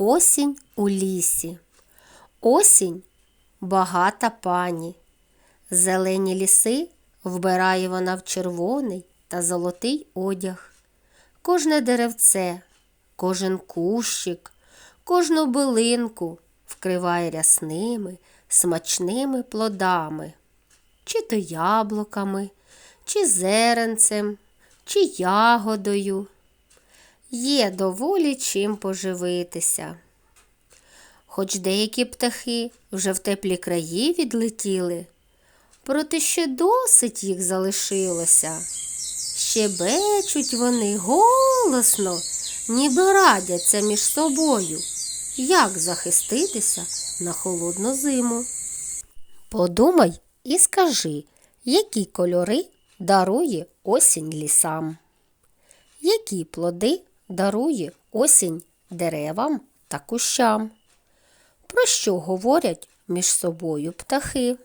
Осінь у лісі. Осінь багата пані. Зелені ліси вбирає вона в червоний та золотий одяг. Кожне деревце, кожен кущик, кожну билинку вкриває рясними, смачними плодами, чи то яблуками, чи зеренцем, чи ягодою. Є доволі чим поживитися. Хоч деякі птахи вже в теплі краї відлетіли, проте ще досить їх залишилося. Щебечуть вони голосно, ніби радяться між собою, як захиститися на холодну зиму. Подумай і скажи, які кольори дарує осінь лісам, які плоди дарує осінь деревам та кущам. Про що говорять між собою птахи?